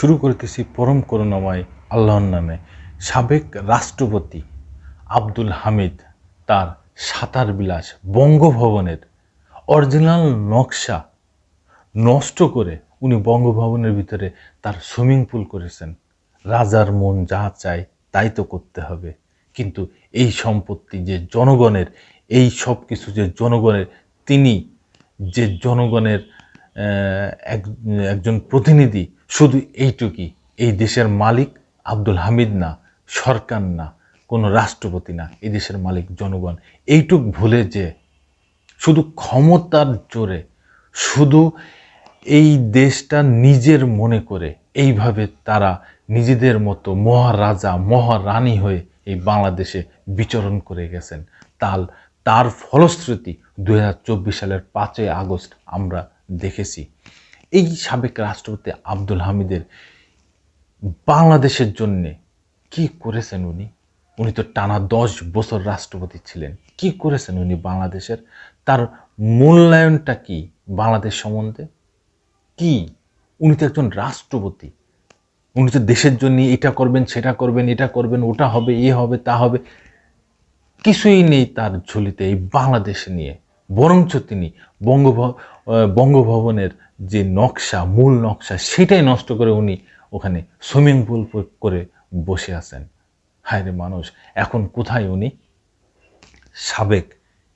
শুরু করতেছি পরম করুণাময় আল্লাহর নামে। সাবেক রাষ্ট্রপতি আব্দুল হামিদ তার সাতার বিলাস বঙ্গভবনের অরিজিনাল নকশা নষ্ট করে উনি বঙ্গভবনের ভিতরে তার সুইমিং পুল করেছেন। রাজার মন যা চায় তাই তো করতে হবে। কিন্তু এই সম্পত্তি যে জনগণের, এই সব কিছু যে জনগণের, তিনি যে জনগণের এক- একজন প্রতিনিধি শুধু এইটুকুই এই দেশের মালিক আব্দুল হামিদ না, সরকার না, কোনো রাষ্ট্রপতি না, এই দেশের মালিক জনগণ। এইটুক ভুলে যে শুধু ক্ষমতার জোরে, শুধু এই দেশটা নিজের মনে করে, এইভাবে তারা নিজেদের মতো মহারাজা, মহারানী হয়ে এই বাংলাদেশে বিচরণ করে গেছেন। তাল, তার ফলশ্রুতি দু হাজার চব্বিশ সালের পাঁচই আগস্ট আমরা দেখেছি। এই সাবেক রাষ্ট্রপতি আব্দুল হামিদের বাংলাদেশের জন্যে কি করেছেন উনি? উনি তো টানা দশ বছর রাষ্ট্রপতি ছিলেন। কি করেছেন উনি বাংলাদেশের? তার মূল্যায়নটা কি বাংলাদেশ সম্বন্ধে? কি? উনি তো একজন রাষ্ট্রপতি। উনি তো দেশের জন্য এটা করবেন, সেটা করবেন, এটা করবেন, ওটা হবে, এ হবে, তা হবে। কিছুই নেই তার ঝুলিতে এই বাংলাদেশ নিয়ে। বরঞ্চ তিনি বঙ্গভ বঙ্গভবনের যে নকশা মূল নকশা সেটাই নষ্ট করে উনি ওখানে সুইমিং পুল করে বসে আছেন। হায় রে মানুষ এখন কোথায় উনি? সাবেক।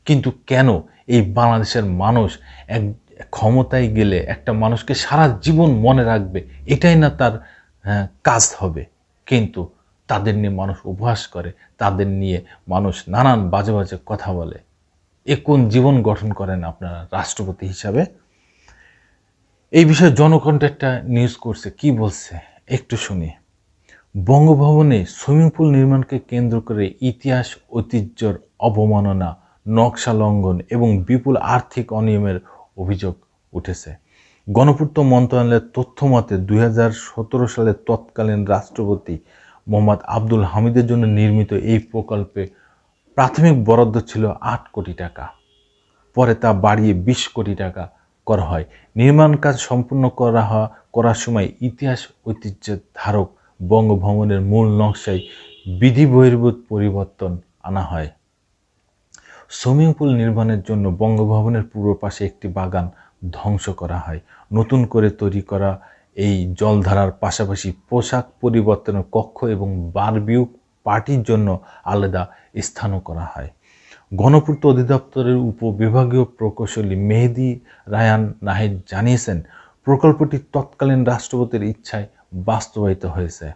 কিন্তু কেন এই বাংলাদেশের মানুষ এক ক্ষমতায় গেলে একটা মানুষকে সারা জীবন মনে রাখবে এটাই না তার হ্যাঁ, কাজ হবে। কিন্তু তাদের নিয়ে মানুষ উপহাস করে তাদের নিয়ে মানুষ নানান বাজে বাজে কথা বলে। এ কোন জীবন গঠন করেন আপনারা রাষ্ট্রপতি হিসাবে? এই বিষয়ে জনকণ্ঠ একটা নিউজ করছে, কি বলছে? একটু শুনি। বঙ্গভবনে সুইমিং পুল নির্মাণকে কেন্দ্র করে ইতিহাস, ঐতিহ্যর অবমাননা, নকশা লঙ্ঘন এবং বিপুল আর্থিক অনিয়মের অভিযোগ উঠেছে। গণপূর্ত মন্ত্রণালয়ের তথ্য মতে, দুই হাজার সতেরো সালে তৎকালীন রাষ্ট্রপতি মোহাম্মদ আব্দুল হামিদের জন্য নির্মিত এই প্রকল্পে প্রাথমিক বরাদ্দ ছিল আট কোটি টাকা। পরে তা বাড়িয়ে বিশ কোটি টাকা করা হয়। নির্মাণ কাজ সম্পূর্ণ করা হওয়া করার সময় ইতিহাস ঐতিহ্যের ধারক বঙ্গভবনের মূল নকশায় বিধি বহির্ভূত পরিবর্তন আনা হয়। সুইমিং পুল নির্মাণের জন্য বঙ্গভবনের পূর্ব পাশে একটি বাগান ধ্বংস করা হয়। নতুন করে তৈরি করা এই জলধারার পাশাপাশি পোশাক পরিবর্তনের কক্ষ এবং বারবিউ পার্টির জন্য আলাদা স্থানও করা হয়। গণপূর্ত অধিদপ্তরের উপবিভাগীয় প্রকৌশলী মেহেদি রায়ান নাহিদ জানিয়েছেন, প্রকল্পটি তৎকালীন রাষ্ট্রপতির ইচ্ছায় বাস্তবায়িত হয়েছে।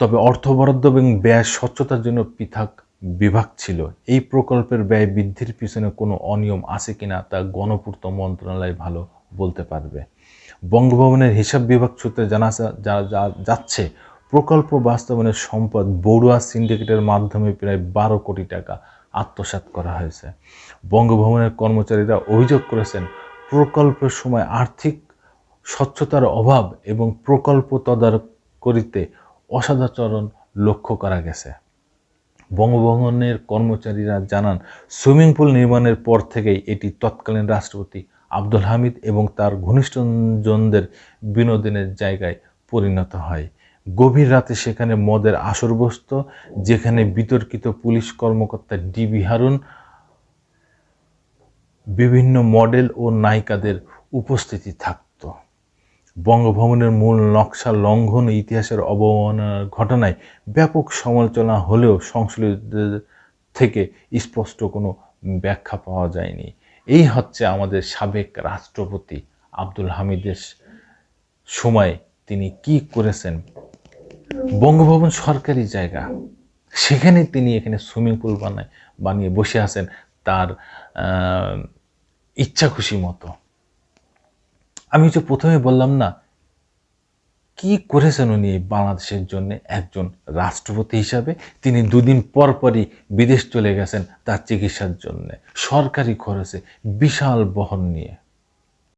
তবে অর্থ বরাদ্দ এবং ব্যয় স্বচ্ছতার জন্য পৃথক বিভাগ ছিল। এই প্রকল্পের ব্যয় বৃদ্ধির পিছনে কোনো অনিয়ম আছে কিনা তা গণপূর্ত মন্ত্রণালয় ভালো বলতে পারবে। বঙ্গভবনের হিসাব বিভাগ সূত্রে জানা যাচ্ছে প্রকল্প বাস্তবায়নের সম্পদ বড়ুয়া সিন্ডিকেটের মাধ্যমে প্রায় বারো কোটি টাকা আত্মসাৎ করা হয়েছে। বঙ্গভবনের কর্মচারীরা অভিযোগ করেছেন, প্রকল্পের সময় আর্থিক স্বচ্ছতার অভাব এবং প্রকল্প তদারক করিতে অসদাচরণ লক্ষ্য করা গেছে। বঙ্গভবনের কর্মচারীরা জানান, সুইমিং পুল নির্মাণের পর থেকেই এটি তৎকালীন রাষ্ট্রপতি আব্দুল হামিদ এবং তার ঘনিষ্ঠজনদের বিনোদনের জায়গায় পরিণত হয়। গভীর রাতে সেখানে মদের আসর বসত, যেখানে বিতর্কিত পুলিশ কর্মকর্তা ডিবি হারুন, বিভিন্ন মডেল ও নায়িকাদের উপস্থিতি থাকত। বঙ্গভবনের মূল নকশা লঙ্ঘন ইতিহাসের অবমাননার ঘটনায় ব্যাপক সমালোচনা হলেও সংশ্লিষ্টদের থেকে স্পষ্ট কোনো ব্যাখ্যা পাওয়া যায়নি। এই হচ্ছে আমাদের সাবেক রাষ্ট্রপতি আব্দুল হামিদের সময় তিনি কি করেছেন বঙ্গভবন সরকারি জায়গা। সেখানে তিনি এখানে সুইমিং পুল বানায়, বানিয়ে বসে আছেন তার ইচ্ছা খুশি মতো। আমি যে প্রথমে বললাম না, কি করেছেন উনি বাংলাদেশের জন্য একজন রাষ্ট্রপতি হিসাবে? তিনি দুদিন পর পরই বিদেশ চলে গেছেন তার চিকিৎসার জন্য। সরকারি খরচে বিশাল বহন নিয়ে।